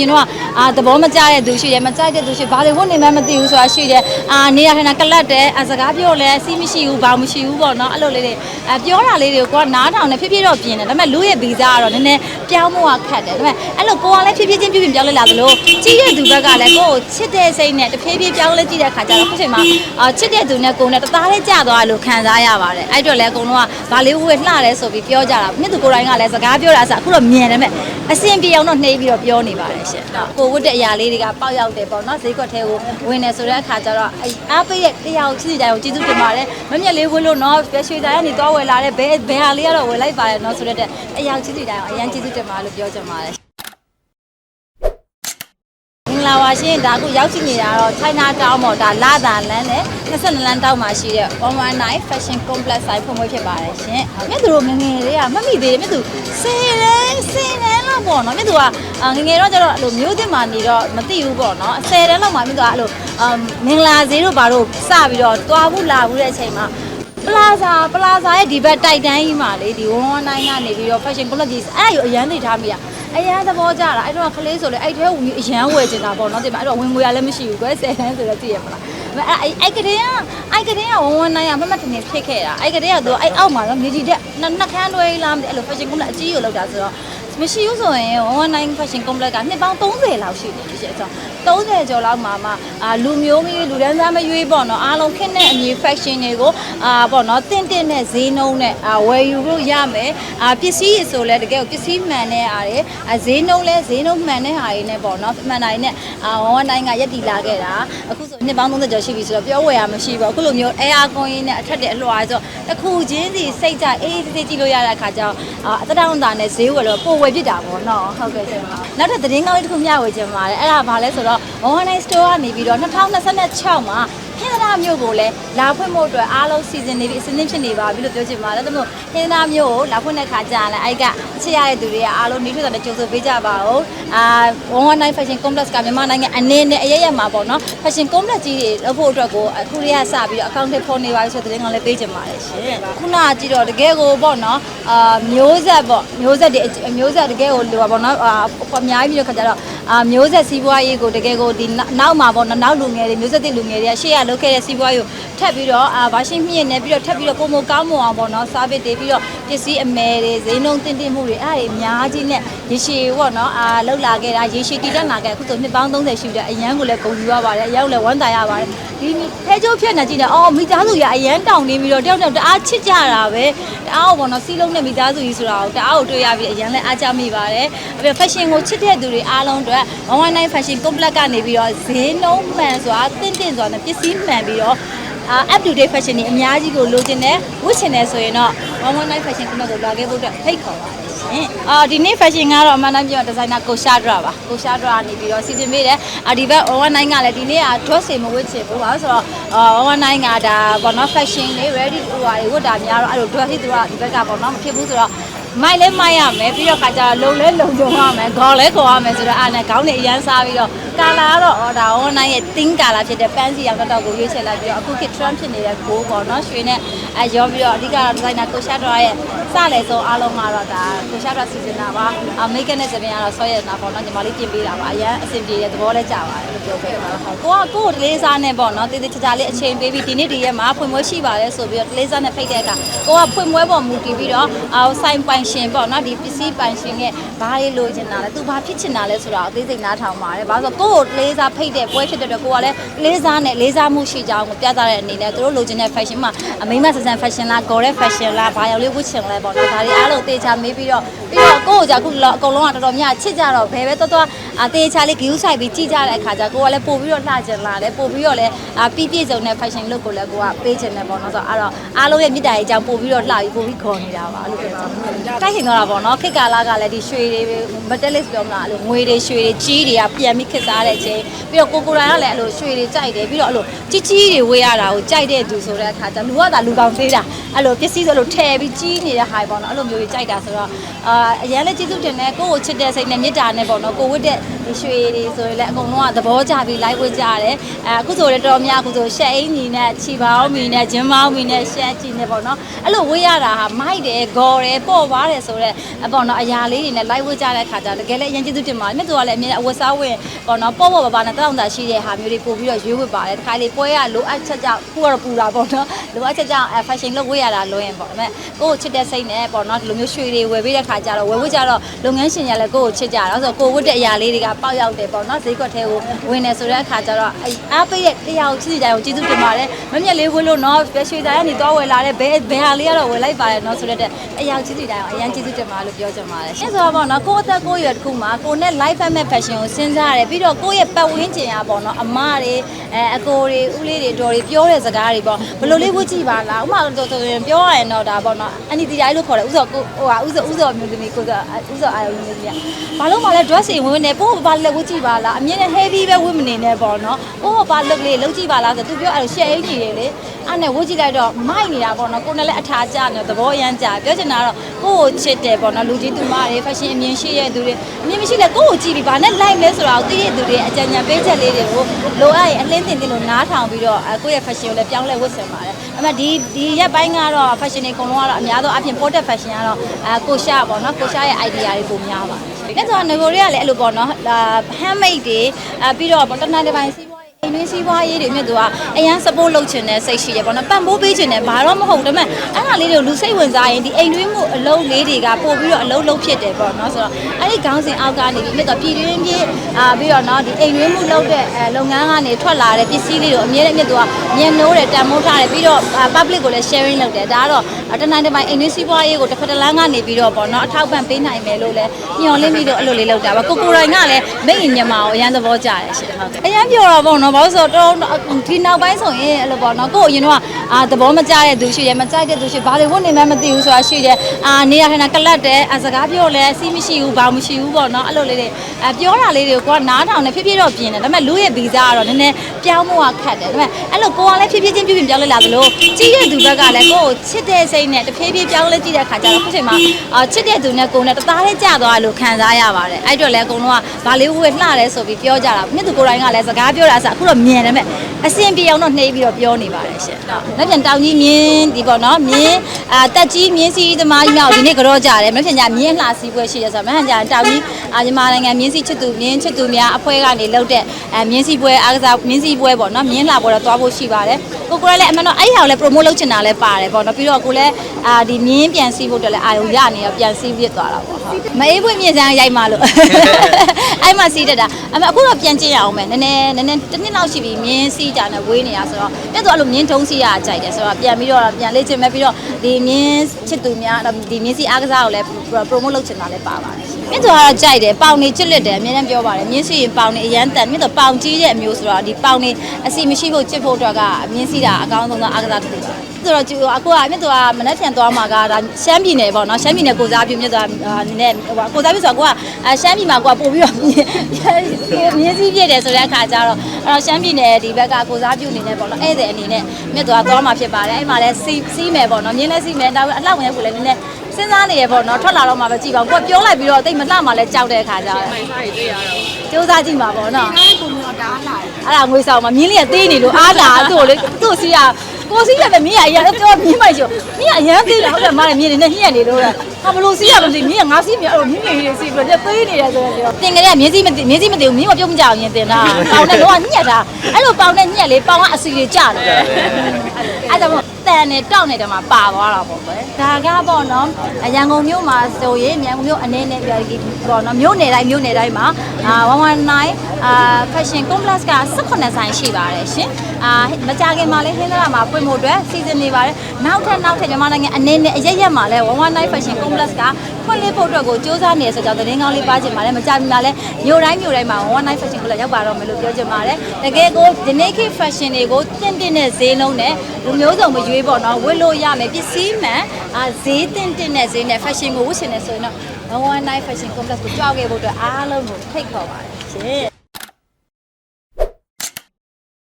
ရင်တော့ အာသဘောမကျတဲ့သူရှိတယ်မကြိုက်တဲ့သူရှိဘာတွေဝတ်နေမှမသိဘူးဆိုတာရှိတယ်အာနေရထနာကလတ်တယ်အစကားပြောလဲစီးမရှိဘူးဘာမှမရှိဘူးပေါ့နော်အဲ့လိုလေးတွေအပြောတာလေးတွေကိုကိုကနားထောင်နေဖြည်းဖြည်းတော့ပြင်တယ်ဒါပေမဲ့လူရဲ့ဗီဇာကတော့နည်းနည်းပြောင်းဖို့ကခက်တယ်ဒါပေမဲ့အဲ့လိုကိုကလည်းဖြည်းဖြည်းချင်းပြုပြင်ပြောင်းလဲလာသလိုကြီးရဲ့သူဘက်ကလည်းကိုကိုချစ်တဲ့စိတ်နဲ့တဖြည်းဖြည်းပြောင်းလဲကြည့်တဲ့ခါကျတော့ခုချိန်မှာအာချစ်တဲ့သူနဲ့ကိုယ်နဲ့တသားလေးကြာသွားလို့ခံစားရပါတယ်အဲ့တော့လည်းအကုန်လုံးကဗာလေးဝဲလှတယ်ဆိုပြီးပြောကြတာမြင့်သူကိုယ်တိုင်ကလည်းစကားပြောတာအစအခုတော့မြင်တယ်မဲ့အစင်ပြေအောင်တော့နှိပ်ပြီးတော့ပြောနေပါတယ်ရှင်ကိုဝတ်တဲ့အရာလေးတွေကပေါက်ရောက်တယ်ပေါ့နော်ဈေးကွက်ထဲကိုဝင်နေဆိုတဲ့အခါကျတော့အားပေးတဲ့တရားကိုချစ်စီတိုင်းကိုကျေးဇူးတင်ပါတယ်မမြက်လေးဝတ်လို့နော်ရွှေတိုင်းကနေသွားဝယ်လာတဲ့ဘဲဘဲဟာလေးကတော့ဝယ်လိုက်ပါတယ်နော်ဆိုတဲ့အရာချစ်စီတိုင်းကိုအရင်ကျေးဇူးတင်ပါလို့ပြောချင်ပါတယ်မင်္ဂလာပါရှင်ဒါအခုရောက်ရှိနေတာတော့ China Town ပေါ့ဒါလာသာလမ်းနဲ့22လမ်းတောက်မှာရှိတဲ့119 Fashion Complex ဆိုင်ဖွင့်ပွဲဖြစ်ပါတယ်ရှင်မြတ်သူတို့ငယ်ငယ်လေးကမမိသေးတယ်မြတ်သူ10တန်း10တန်းလောက်ပေါ့နော်မြတ်သူကအာငယ်ငယ်တော့ကျတော့အဲ့လိုမျိုးသစ်မှနေတော့မသိဘူးပေါ့နော်10တန်းလောက်မှမြတ်သူကအဲ့လိုအမ်မင်္ဂလာဈေးတို့ဘာတို့စပြီးတော့တွားဘူးလာဘူးတဲ့အချိန်မှာပလာဇာပလာဇာရဲ့ဒီဘက်တိုက်တန်းကြီးမှာလေဒီ119ကနေပြီးတော့ Fashion Complex ကြီးအဲ့ဒါကိုအရန်သိထားမိရ အရန်သဘောကြတာအဲ့တော့ကလေးဆိုလေအဲ့ထဲဝင်ပြီးအရန်ဝယ်ချင်တာပေါ့နော်ဒီမှာအဲ့တော့ဝင်ငွေရလည်းမရှိဘူးကွယ်10တန်းဆိုတော့သိရမလားအဲ့အဲ့အဲ့ကလေးကအဲ့ကလေးကဝဝနိုင်ရမမတင်နေဖြစ်ခဲ့တာအဲ့ကလေးကသူအဲ့အောက်မှာတော့မြေကြီးတက်နှစ်ခမ်းတွဲလားမသိအဲ့လို fashion complex အကြီးကိုလောက်တာဆိုတော့ မရှိဘူးဆိုရင်119 fashion complex ကနှစ်ပေါင်း30လောက်ရှိနေပြီရှင့်ဆိုတော့30ကျော်လောက်မှာမှအာလူမျိုးမီလူတန်းစားမရွေးပေါ့နော်အားလုံးခင်းတဲ့အညီ fashion တွေကိုအာပေါ့နော်တင့်တင့်နဲ့ဈေးနှုန်းနဲ့အာဝယ်ယူလို့ရမယ်အာပစ္စည်းရဆိုလဲတကယ်ကိုပစ္စည်းမှန်တဲ့အားတွေအာဈေးနှုန်းလဲဈေးနှုန်းမှန်တဲ့ဟာတွေနဲ့ပေါ့နော်မှန်တာတွေနဲ့အာ119ကရက်တီလာခဲ့တာအခုဆိုနှစ်ပေါင်း30ကျော်ရှိပြီဆိုတော့ပြောဝယ်ရမရှိဘူးအခုလိုမျိုး air con ရင်းနဲ့အထက်တဲ့အလွှာဆိုတော့တစ်ခုချင်းစီစိတ်ကြအေးသေးသေးကြည့်လို့ရတဲ့အခါကျတော့ အာအသက်တောင်းတာနဲ့ဈေးဝယ်လို့ပို့ဝယ်ဖြစ်တာပေါ့နော်ဟုတ်ကဲ့ရှင်ပါနောက်ထပ်သတင်းကောင်းလေးတစ်ခုမျှဝေချင်ပါတယ်အဲ့ဒါဘာလဲဆိုတော့119 store ကနေပြီးတော့2026မှာ ဟင်္သာမြို့ကိုလည်းလာဖွင့်ဖို့အတွက်အားလုံးစီစဉ်နေပြီအစင်းသင်းဖြစ်နေပါပြီလို့ပြောချင်ပါတယ်ဒါပေမဲ့ဟင်္သာမြို့ကိုလာဖွင့်တဲ့ခါကျရင်လည်းအဲ့ကအချစ်ရတဲ့သူတွေကအားလုံးနေထွေးတဲ့ကြိုဆိုပေးကြပါဦးအာ119 fashion complex ကမြန်မာနိုင်ငံအနေနဲ့အရရက်မှာပေါ့နော် fashion complex ကြီးတွေလုပ်ဖို့အတွက်ကိုအခုတည်းကစပြီးတော့ account တွေဖော်နေပါပြီဆိုတဲ့သတင်းကောင်းလေးပေးချင်ပါတယ်ရှင်ခုနကကြည့်တော့တကယ်ကိုပေါ့နော်အာမျိုးဆက်ပေါ့မျိုးဆက်တွေမျိုးဆက်တကယ်ကိုလိုပါပေါ့နော်အာအများကြီးပြီးတော့ခါကျတော့ အာမျိုးဆက်စီးပွားရေးကိုတကယ်ကိုဒီနောက်မှာပေါ့နော်နောက်လူငယ်တွေမျိုးဆက်တွေလူငယ်တွေကရှေ့ရလုပ်ခဲ့တဲ့စီးပွားရေးကိုထပ်ပြီးတော့အာဗာရှင်းမြင့်နေပြီးတော့ထပ်ပြီးတော့ပုံမကောင်းမွန်အောင်ပေါ့နော် service တွေပြီးတော့ပစ္စည်းအမယ်တွေဈေးနှုန်းတင်တင်မှုတွေအဲ့ဒါတွေအများကြီးနဲ့ရေရှည်ပေါ့နော်အာလောက်လာခဲ့တာရေရှည်တည်တက်လာခဲ့အခုဆိုနှစ်ပေါင်း30ရှိတဲ့အရန်ကိုလည်းဂုဏ်ယူရပါတယ်အရန်ကိုလည်းဝမ်းသာရပါတယ်ဒီဖဲကျိုးဖြစ်နေကြည့်တယ်အော်မိသားစုရအရန်တောင်းနေပြီးတော့တယောက်တယောက်တအားချစ်ကြတာပဲတအားကိုပေါ့နော်စီးလုံးနဲ့မိသားစုကြီးဆိုတာကိုတအားကိုတွေ့ရပြီးအရန်လည်းအားကြမိပါတယ်အပြင် fashion ကိုချစ်တဲ့သူတွေအားလုံးအတွက်119 fashion complex ကနေပြီးတော့ဈေးနှုန်းမှန်စွာတင့်တင့်စွာနဲ့ပစ္စည်းမှန်ပြီးတော့အာ up to date fashion တွေအများကြီးကိုလိုချင်တယ်ဝတ်ချင်တယ်ဆိုရင်တော့119 fashion complex ကိုလာခဲ့ဖို့အတွက်ဖိတ်ခေါ်ပါတယ်ရှင်အာဒီနေ့ fashion ကတော့အမှန်တမ်းပြောဒီဇိုင်နာကိုရှာဒရာပါကိုရှာဒရာနေပြီးတော့စီစဉ်ပေးတယ်အာဒီဘက်119ကလည်းဒီနေ့က dress တွေမဝတ်ချင်ဘူးပါဆိုတော့အာ119ကဒါဘောနော် fashion တွေ ready ဟိုဟာတွေဝတ်တာများတော့အဲ့လို dress တွေသူကဒီဘက်ကဘောနော်မဖြစ်ဘူးဆိုတော့ မိုက်လဲမိုက်ရမယ်ပြီးတော့ခါကျတော့လုံလဲလုံကြုံရမယ်ခေါင်းလဲခေါ်ရမယ်ဆိုတော့အားနဲ့ခေါင်းတွေအရန်စားပြီးတော့ကာလာကတော့အော်ဒါ119ရဲ့ thin ကာလာဖြစ်တဲ့ pants စီရောက်တော့ကိုရွေးချယ်လိုက်ပြီးတော့အခုခေတ် trend ဖြစ်နေတဲ့ကိုပေါ့နော်ရွှေနဲ့အဲရောပြီးတော့အဓိကတော့ designer ကိုရှာဒရာရဲ့စလေဆုံးအားလုံးကတော့ဒါကိုရှာဒရာစီစဉ်တာပါအမေကနဲ့စပင်ကတော့ဆော့ရတာပေါ့နော်ညီမလေးပြင်ပေးတာပါအရန်အဆင်ပြေတဲ့သဘောလဲကြပါတယ်လို့ပြောခဲ့ပါတော့ကိုကကိုကိုတလေးစားနဲ့ပေါ့နော်တေးသေးချာချာလေးအချိန်ပေးပြီးဒီနေ့ဒီရက်မှာဖွင့်ပွဲရှိပါတယ်ဆိုပြီးတော့တလေးစားနဲ့ဖိတ်တဲ့အခါကိုကဖွင့်ပွဲပေါ်မူတည်ပြီးတော့အော်ဆိုင်ပိုင်ရှင်ပေါ့နော်ဒီပစ္စည်းပိုင်ရှင်ရဲ့ဘာတွေလိုချင်တာလဲသူဘာဖြစ်ချင်တာလဲဆိုတော့အသေးစိတ်နားထောင်ပါတယ်ဘာလို့ဆိုကိုကိုတလေးစားဖိတ်တဲ့ပွဲဖြစ်တဲ့အတွက်ကိုကလည်းလေးစားနဲ့လေးစားမှုရှိကြအောင်ကိုပြသတဲ့အနေနဲ့သူတို့လိုချင်တဲ့ fashion မှာအမိမဆန်ဆန် fashion လား gore fashion လားဘာရောက်လေးဝတ်ချင်လဲပေါ့နော်ဒါတွေအားလုံးတေချာမေးပြီးတော့ပြီးတော့ကိုကိုကြအခုအကုန်လုံးကတော်တော်များချစ်ကြတော့ဘယ်ပဲတော်တော်အတေချာလေးဂယူးဆိုင်ပြီးကြည့်ကြတဲ့အခါကျကိုကလည်းပို့ပြီးတော့လှချင်လာတယ်ပို့ပြီးတော့လည်းပြည့်ပြည့်စုံတဲ့ fashion look ကိုလည်းကိုကပေးချင်တယ်ပေါ့နော်ဆိုတော့အဲ့တော့အားလုံးရဲ့မြစ်တာရေးကြောင့်ပို့ပြီးတော့လှပြီးပို့ပြီးခေါ်နေတာပါအဲ့လိုပြောချင်တယ်တိုက်ခင်တော့တာပေါ့နော်ခေတ်ကာလကလည်းဒီရွှေတွေ metallic ပြောမလားအဲ့လိုငွေတွေရွှေတွေကြီးတွေကပြန်ပြီးခစ်စားတဲ့အချိန်ပြီးတော့ကိုကိုရိုင်းကလည်းအဲ့လိုရွှေတွေကြိုက်တယ်ပြီးတော့အဲ့လိုကြီးကြီးတွေဝေးရတာကိုကြိုက်တဲ့သူဆိုတဲ့အခါကျလူကသာလူကောင်သေးတာအဲ့လိုပစ္စည်းဆိုလို့ထည့်ပြီးကြီးနေတဲ့ဟာပေါ့နော်အဲ့လိုမျိုးတွေကြိုက်တာဆိုတော့အာအရင်လည်းကျေးဇူးတင်တယ်ကိုကိုချစ်တဲ့စိတ်နဲ့မေတ္တာနဲ့ပေါ့နော်ကိုဝတ်တဲ့ဒီရွှေတွေဆိုရင်လည်းအကုန်လုံးကသဘောကျပြီးလိုက်ဝတ်ကြတယ်အဲအခုဆိုလည်းတော်တော်များအခုဆိုရှက်အင်းညီနဲ့ခြီပေါင်းမီနဲ့ဂျင်းပေါင်းမီနဲ့ရှက်ကြည့်နေပေါ့နော်အဲ့လိုဝတ်ရတာဟာမိုက်တယ်ဂေါ်တယ်ပေါ့ပါတယ်ဆိုတော့အပေါ်တော့အရာလေးတွေနဲ့ live ဝတ်ကြတဲ့ခါကျတော့တကယ်လည်းအရင်ကျေးဇူးတင်ပါတယ်မြတ်သူကလည်းအမြဲအဝတ်စားဝင်ပေါ့နော်ပေါ့ပေါ့ပါပါနဲ့တောင်းတာရှိတဲ့ဟာမျိုးတွေပို့ပြီးတော့ရွေးဝတ်ပါတယ်တခါလေပွဲရလိုအပ်ချက်ကြောင့်ခုကတော့ပူတာပေါ့နော်လိုအပ်ချက်ကြောင့် fashion လုပ်ဝတ်ရတာလွင်ပေါ့ဒါပေမဲ့ကိုယ့်ကိုချစ်တဲ့စိတ်နဲ့ပေါ့နော်ဒီလိုမျိုးရွှေတွေဝယ်ပေးတဲ့ခါကျတော့ဝယ်ဝတ်ကြတော့လုပ်ငန်းရှင်ရလည်းကိုယ့်ကိုချစ်ကြတာဆိုတော့ကိုဝတ်တဲ့အရာလေးတွေကပေါက်ရောက်တယ်ပေါ့နော်ဈေးကွက်ထဲကိုဝင်နေဆိုတဲ့အခါကျတော့အားပေးတဲ့တရားကိုချစ်စီကြအောင်ကျေးဇူးတင်ပါတယ်မမြက်လေးဝတ်လို့နော်ရွှေသားကနေတော့ဝယ်လာတဲ့ဘယ်ဘယ်ဟာလေးကတော့ဝယ်လိုက်ပါတယ်နော်ဆိုတဲ့အရာချစ်စီကြအောင်အရင်ကျေးဇူးတင်ပါလို့ပြောချင်ပါတယ်ရှင်းဆိုတော့ပေါ့နော်ကိုယ့်အသက်ကိုယ့်ရွယ်တစ်ခုမှာကိုယ်နဲ့ life and fashion ကိုစဉ်းစားရတယ်ပြီးတော့ကိုယ့်ရဲ့ပတ်ဝန်းကျင်อ่ะပေါ့နော်အမတွေအဲအကိုတွေဦးလေးတွေတော်တွေပြောတဲ့စကားတွေပေါ့ဘယ်လိုလေးဝတ်ကြည့်ပါလားဥမာတော်တော်ပြောရရင်တော့ဒါပေါ့နော်အန်တီတရားလို့ခေါ်တယ်ဥစောကိုဟိုဟာဥစောဥစောမျိုးသမီးကိုစောဥစောအာရုံမျိုးသမီးကဘာလို့မှလဲ dress တွေဝင်နေပို့ဘာလဲဝတ်ကြည့်ပါလားအမြင်နဲ့ heavy ပဲဝတ်မနေနဲ့ပေါ့နော်ပို့ဘာလုပ်လေးလုပ်ကြည့်ပါလားဆိုသူပြောအဲ့လို share အင်ကြီးတွေလေအဲ့နဲ့ဝတ်ကြည့်လိုက်တော့မိုက်နေတာပေါ့နော်ကိုယ်နဲ့လည်းအထာကျနေသဘောအရမ်းကြပြောချင်တာကတော့ကိုယ့်ကိုချစ်တယ်ပေါ့နော်လူကြီးသူမတွေ fashion အမြင်ရှိတဲ့သူတွေအမြင်မရှိလဲကိုယ့်ကိုကြည့်ပြီးဘာနဲ့ like လဲဆိုတာကိုသိတဲ့သူတွေအကြံဉာဏ်ပေးချက်လေးတွေကိုလိုအပ်ရင်အလင်းတင်တင်လို့နားထောင်ပြီးတော့ကိုယ့်ရဲ့ fashion ကိုလည်းပြောင်းလဲဝတ်ဆင်ပါတယ်အမှဒီဒီရက်ပိုင်းကတော့ fashion တွေအကုန်လုံးကတော့အများဆုံးအပြင် ported fashion ကတော့အဲကိုရှာပေါ့နော်ကိုရှာရဲ့ idea တွေပုံများပါတယ်။ဒါဆိုတော့ငကိုတွေကလည်းအဲ့လိုပေါ့နော်အာ handmade တွေအဲပြီးတော့ပေါ့တနင်္လာနေ့ပိုင်းစီးပွားရေးအိ မ်တွင်းစီးပွားရေးတွေမြတ်သူကအရန် support လုပ်ချင်တဲ့စိတ်ရှိတယ်ပေါ့နော်ပံ့ပိုးပေးချင်တယ်ဘာတော့မဟုတ်ဒါပေမဲ့အဲ့ဒါလေးတွေကိုလူစိတ်ဝင်စားရင်ဒီအိမ်တွင်းမှုအလုံးလေးတွေကပို့ပြီးတော့အလုံးလုံးဖြစ်တယ်ပေါ့နော်ဆိုတော့အဲ့ဒီခေါင်းစဉ်အောက်ကနေပြီးမြတ်သူပြည်တွင်းပြေးအာပြီးတော့နော်ဒီအိမ်တွင်းမှုလုပ်တဲ့အဲလုပ်ငန်းကနေထွက်လာတဲ့ပစ္စည်းလေးတွေအမြဲတမ်းမြတ်သူကမြင်နိုးတယ်တန်မိုးထားတယ်ပြီးတော့ public ကိုလည်း sharing လုပ်တယ်ဒါကတော့တနင်္လာနေ့ပိုင်းအိမ်တွင်းစီးပွားရေးကိုတစ်ဖက်တစ်လမ်းကနေပြီးတော့ပေါ့နော်အထောက်ပံ့ပေးနိုင်မယ်လို့လည်းညှော်လင့်ပြီးတော့အဲ့လိုလေးလုပ်တာပါကိုကိုရိုင်းကလည်းမိတ်မြန်မာကိုအရန်သဘောကျတယ်ရှင်ဟုတ်ကဲ့အရန်ပြောတော့ပေါ့နော်ဘာလို့ဆိုတော့ဒီနောက်ပိုင်းဆိုရင်အဲ့လိုပေါ့နော်ကို့အရင်တော့အာသဘောမကျတဲ့သူရှိတယ်မကြိုက်တဲ့သူရှိဘာတွေဝတ်နေမှမသိဘူးဆိုတာရှိတယ်အာနေရထိုင်တာကလတ်တယ်အစကားပြောလဲစီးမရှိဘူးဘာမရှိဘူးပေါ့နော်အဲ့လိုလေးတွေအပြောတာလေးတွေကိုကိုကနားထောင်နေဖြည်းဖြည်းတော့ပြင်တယ်ဒါပေမဲ့လူရဲ့ဗီဇကတော့နည်းနည်းပြောင်းမှုကခက်တယ်ဒါပေမဲ့အဲ့လိုကိုကလည်းဖြည်းဖြည်းချင်းပြုပြင်ပြောင်းလဲလာသလိုကြီးတဲ့သူဘက်ကလည်းကိုကိုချစ်တဲ့စိတ်နဲ့တဖြည်းဖြည်းပြောင်းလဲကြည့်တဲ့အခါကျတော့ခုချိန်မှာအာချစ်တဲ့သူနဲ့ကိုနဲ့တသားလေးကြာသွားလို့ခံစားရပါတယ်အဲ့တော့လည်းအကုန်လုံးကဘာလေးဝေလှတယ်ဆိုပြီးပြောကြတာမြစ်သူကိုယ်တိုင်ကလည်းစကားပြောတာအစအခုတော့မြင်တယ်မဲ့အစင်ပြေအောင်တော့နှိပ်ပြီးတော့ပြောနေပါတယ်ရှင်ဟုတ်လက်ပြန်တောင်ကြီးမြင်းဒီပေါ့နော်မြင်းအာတက်ကြီးမြင်းစီသမားကြီးမြောက်ဒီနေ့ကြောကြတယ်မပြန်ကြမြင်းလှစီပွဲရှိတယ်ဆိုတော့မဟန်ကြတောင်ကြီးအာညီမနိုင်ငံမြင်းစီချစ်သူမြင်းချစ်သူများအဖွဲကနေလှုပ်တဲ့အဲမြင်းစီပွဲအားကစားမြင်းစီပွဲပေါ့နော်မြင်းလှပွဲတော့သွားဖို့ရှိပါတယ်ကိုကိုလည်းအမှန်တော့အဲ့ဒီဟာကိုလည်း promote လုပ်ချင်တာလည်းပါတယ်ပေါ့နော်ပြီးတော့ကိုလည်းအာဒီမြင်းပြန်စီးဖို့အတွက်လည်းအာရုံရနေတော့ပြန်စီးပြစ်သွားတာပေါ့ဟုတ်မအေးပွင့်မြင့်စမ်းရိုက်မှလို့ အဲ့မှစီးတတ်တာအမေအခုတော့ပြန်ကြည့်ရအောင်မယ်နည်းနည်းနည်းနည်းတစ်နှစ်လောက်ရှိပြီမြင်းစီးတာနဲ့ဝေးနေတာဆိုတော့ပြတ်တော့အဲ့လိုမြင်းထုံးစီးရကြိုက်တယ်ဆိုတော့ပြန်ပြီးတော့ပြန်လေ့ကျင့်မယ်ပြီးတော့ဒီမြင်းချစ်သူများဒီမြင်းစီးအားကစားကိုလည်း promote လုပ်ချင်တာလည်းပါပါတယ်မြင့်တော်ကတော့ကြိုက်တယ်ပေါင်နေချစ်လက်တယ်အများနဲ့ပြောပါတယ်မြင်းစီရင်ပေါင်နေအရန်တန်မြင့်တော်ပေါင်ကြီးတဲ့အမျိုးဆိုတော့ဒီပေါင်နေအစီမရှိဖို့ချစ်ဖို့အတွက်ကမြင်းစီတာအကောင်းဆုံးသောအားကစားတစ်ခုပါ ဆိုတော့ကျအခုကမြင့်တော်ကမနေ့ပြန်သွားမှာကဒါရှမ်းပြည်နယ်ပေါ့နော်ရှမ်းပြည်နယ်ကိုစားပြုမြင့်တော်နည်းနည်းဟိုကိုစားပြုဆိုတော့ကိုကရှမ်းပြည်မှာကိုကပို့ပြီးတော့မြင်းစီပြည့်တယ်ဆိုတဲ့အခါကျတော့အဲ့တော့ရှမ်းပြည်နယ်ဒီဘက်ကကိုစားပြုအနေနဲ့ပေါ့နော်ဧည့်သည်အနေနဲ့မြင့်တော်ကသွားမှာဖြစ်ပါတယ်အဲ့မှာလဲစီးစီးမယ်ပေါ့နော်မြင်းလဲစီးမယ်ဒါပေမဲ့အလှဝင်ရဖို့လည်းနည်းနည်း စဉ်းစားနေရပေါ့နော်ထွက်လာတော့မှပဲကြည့်ပါဦးကိုကပြောလိုက်ပြီးတော့တိတ်မလှမှလည်းကြောက်တဲ့အခါကျတော့မိုင်စားတွေတွေ့ရတော့စူးစမ်းကြည့်မှာပေါ့နော်အဲကိုမျိုးတားလာတယ်အဲ့ဒါငွေဆောင်မှာမြင်းလေးကသေးနေလို့အားလာသူ့ကိုလေသူ့စီကကိုစီးရပဲမြင်းရအရင်တော့မြင်းမိုက်ချေမြင်းကအရင်သေးတယ်ဟုတ်တယ်မလည်းမြင်းနေနဲ့ညှက်နေလို့လားဟာဘလို့စီးရမသိမြင်းကငါစီးမြအဲ့လိုမြင်းငယ်လေးစီးပြီးတော့သေးနေတယ်ဆိုတော့တင်ကြတဲ့မြင်းစီးမသိမြင်းစီးမသိဘူးမြင်းမပြုံးမကြအောင်ရင်တင်တာပေါင်နဲ့တော့ညှက်တာအဲ့လိုပေါင်နဲ့ညှက်လေပေါင်ကအစီတွေကြတယ်အဲ့ဒါမို့ တန်နဲ့တောက်နေတယ်မှာပါသွားတာပေါ့ကွယ်ဒါကပေါ့နော်ရန်ကုန်မြို့မှာဆိုရင်ရန်ကုန်မြို့အနေနဲ့ပြောဒီပေါ့နော်မြို့နယ်တိုင်းမြို့နယ်တိုင်းမှာ119အာ fashion complex က18ဆိုင်ရှိပါတယ်ရှင် အာမကြခင်မှာလည်းဟင်းသရာမှာပွင့်ဖို့အတွက်စီစဉ်နေပါတယ်နောက်ထပ်နောက်ထပ်မြန်မာနိုင်ငံအနေနဲ့အရက်ရက်မှာလည်း119 fashion complex ကဖွင့်လှစ်ဖို့အတွက်ကိုစ조사နေဆိုတော့သတင်းကောင်းလေးပါချင်ပါတယ်မကြခင်မှာလည်းမြို့တိုင်းမြို့တိုင်းမှာ119 fashion complex ရောက်ပါတော့မယ်လို့ပြောချင်ပါတယ်တကယ်ကိုဒီနေ့ခေတ် fashion တွေကိုတင့်တင့်တဲ့ဈေးလုံးနဲ့လူမျိုးစုံမရွေးပေါ့နော်ဝတ်လို့ရမယ်ပစ္စည်းမှန်အာဈေးတင့်တင့်တဲ့ဈေးနဲ့ fashion ကိုဝတ်ချင်တယ်ဆိုရင်တော့119 fashion complex ကိုကြွားခဲ့ဖို့အတွက်အားလုံးကိုဖိတ်ခေါ်ပါတယ်ရှင်